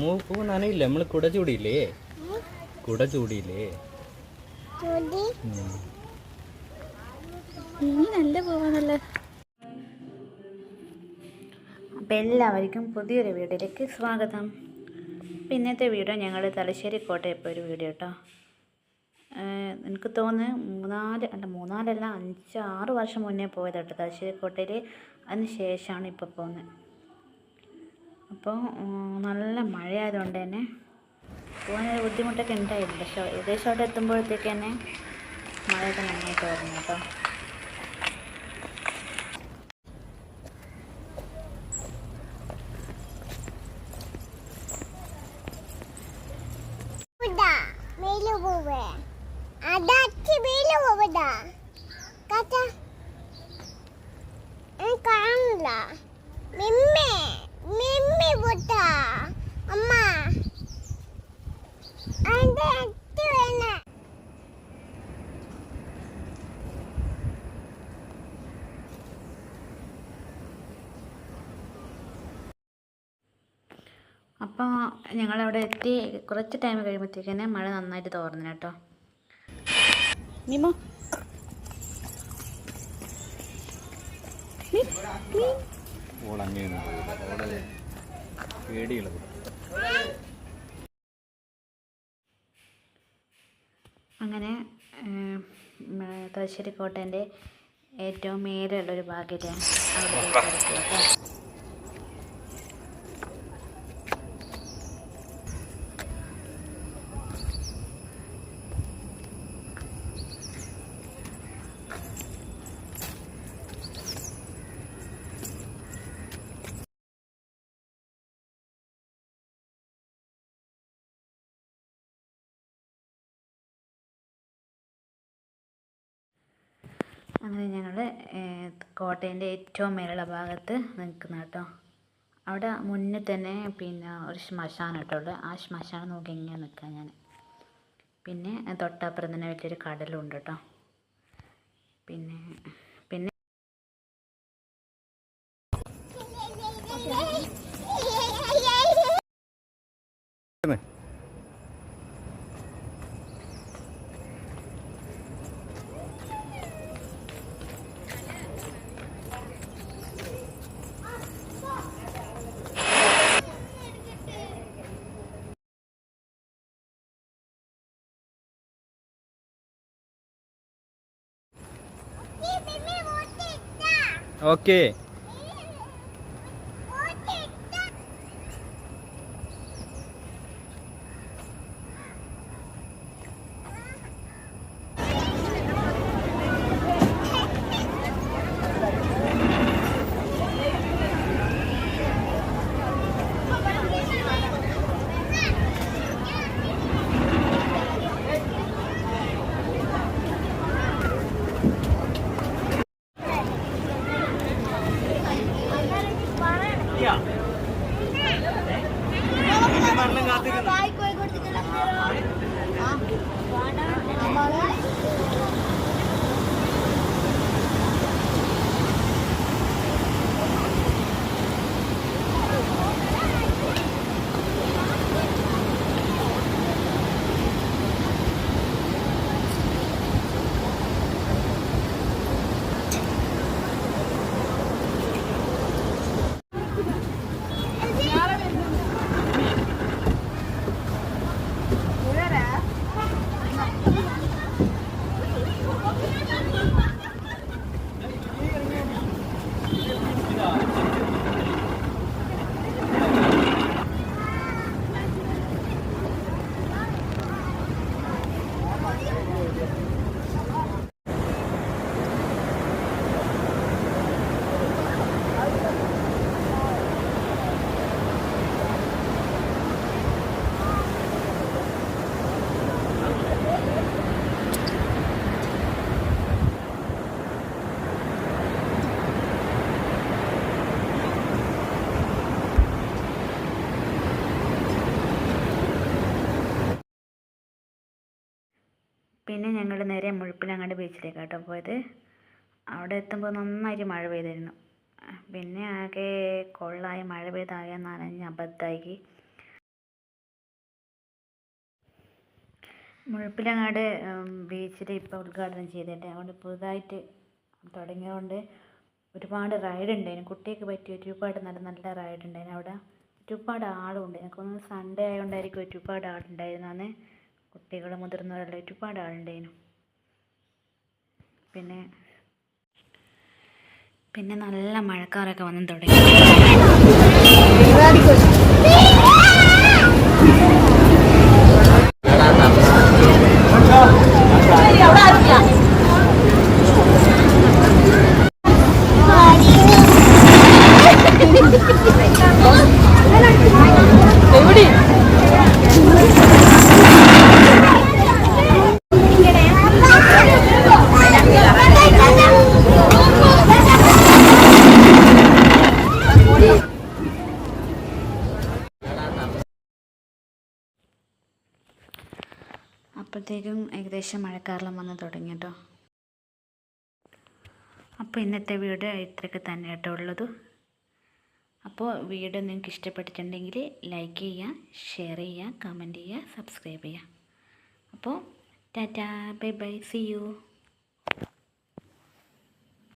മൂക്ക് നനയില്ല? നമ്മൾ കുട ചൂടിയില്ലേ? കുട ചൂടിയില്ലേ? അപ്പൊ നല്ല പോവാന്നല്ലേ എല്ലാവർക്കും പുതിയൊരു വീഡിയോയിലേക്ക് സ്വാഗതം. പിന്നത്തെ ഇന്നത്തെ വീഡിയോ ഞങ്ങൾ തലശ്ശേരി കോട്ടയിൽ പോയ ഒരു വീഡിയോ കേട്ടോ എനിക്ക് തോന്നുന്നു മൂന്നാൽ അല്ല മൂന്നാലല്ല അഞ്ച് ആറ് വർഷം മുന്നേ പോയത് കേട്ടോ തലശ്ശേരി കോട്ടയിൽ അതിന് ശേഷമാണ് ഇപ്പോൾ പോകുന്നത് അപ്പോൾ നല്ല മഴയായതുകൊണ്ട് തന്നെ പോകാനൊരു ബുദ്ധിമുട്ടൊക്കെ ഉണ്ടായിരുന്നു പക്ഷേ ഏകദേശം അവിടെ എത്തുമ്പോഴത്തേക്ക് തന്നെ മഴയൊക്കെ നന്നായിട്ട് വരുന്നു കേട്ടോ. അപ്പോൾ ഞങ്ങളവിടെ എത്തി കുറച്ച് ടൈം കഴിയുമ്പോഴത്തേക്കന്നെ മഴ നന്നായിട്ട് തോർന്നു കേട്ടോ. മിമോ അങ്ങനെ തലശ്ശേരി കോട്ടേന്റെ ഏറ്റവും മേലെയുള്ളൊരു ഭാഗ്യമാണ് അങ്ങനെ ഞങ്ങൾ കോട്ടേന്റെ ഏറ്റവും മേലുള്ള ഭാഗത്ത് നിൽക്കുന്ന കേട്ടോ. അവിടെ മുന്നിൽ തന്നെ പിന്നെ ഒരു ശ്മശാനം കേട്ടോ ഉള്ളത്. ആ ശ്മശാനം നോക്കി ഇങ്ങനെ നിൽക്കാം ഞാൻ പിന്നെ തൊട്ടപ്പുറം തന്നെ വലിയൊരു കടലുണ്ട് കേട്ടോ. പിന്നെ പിന്നെ God. പിന്നെ ഞങ്ങൾ നേരെ മുഴുപ്പിലങ്ങാട് ബീച്ചിലേക്കാട്ടോ പോയത്. അവിടെ എത്തുമ്പോൾ നന്നായിട്ട് മഴ പെയ്തിരുന്നു പിന്നെ ആകെ കൊള്ളായി. മഴ പെയ്താകെ നനഞ്ഞ് അബദ്ധമാക്കി മുഴുപ്പിലങ്ങാട് ബീച്ചിൽ ഇപ്പോൾ ഉദ്ഘാടനം ചെയ്തിട്ടുണ്ട് അതുകൊണ്ട് പുതുതായിട്ട് തുടങ്ങിയതുകൊണ്ട് ഒരുപാട് റൈഡ് ഉണ്ടായിരുന്നു. കുട്ടികൾക്ക് പറ്റിയ ഒരുപാട് നല്ല നല്ല റൈഡ് ഉണ്ടായിരുന്നു അവിടെ. ഒരുപാട് ആളും ഉണ്ട് എനിക്ക് തോന്നുന്നു സൺഡേ ആയതുകൊണ്ടായിരിക്കും ഒരുപാട് ആളുണ്ടായിരുന്നെന്ന് കുട്ടികൾ മുതിർന്നവരെല്ലാം ഒരുപാട് ആളുണ്ടായിരുന്നു പിന്നെ പിന്നെ നല്ല മഴക്കാറൊക്കെ വന്നു തുടങ്ങി. അപ്പോഴത്തേക്കും ഏകദേശം മഴക്കാലം വന്ന് തുടങ്ങി കേട്ടോ. അപ്പോൾ ഇന്നത്തെ വീട് ഇത്രയൊക്കെ തന്നെ കേട്ടോ ഉള്ളത്. അപ്പോൾ വീഡിയോ നിങ്ങൾക്ക് ഇഷ്ടപ്പെട്ടിട്ടുണ്ടെങ്കിൽ ലൈക്ക് ചെയ്യുക ഷെയർ ചെയ്യുക കമന്റ് ചെയ്യുക സബ്സ്ക്രൈബ് ചെയ്യുക. അപ്പോൾ tata bye bye see you.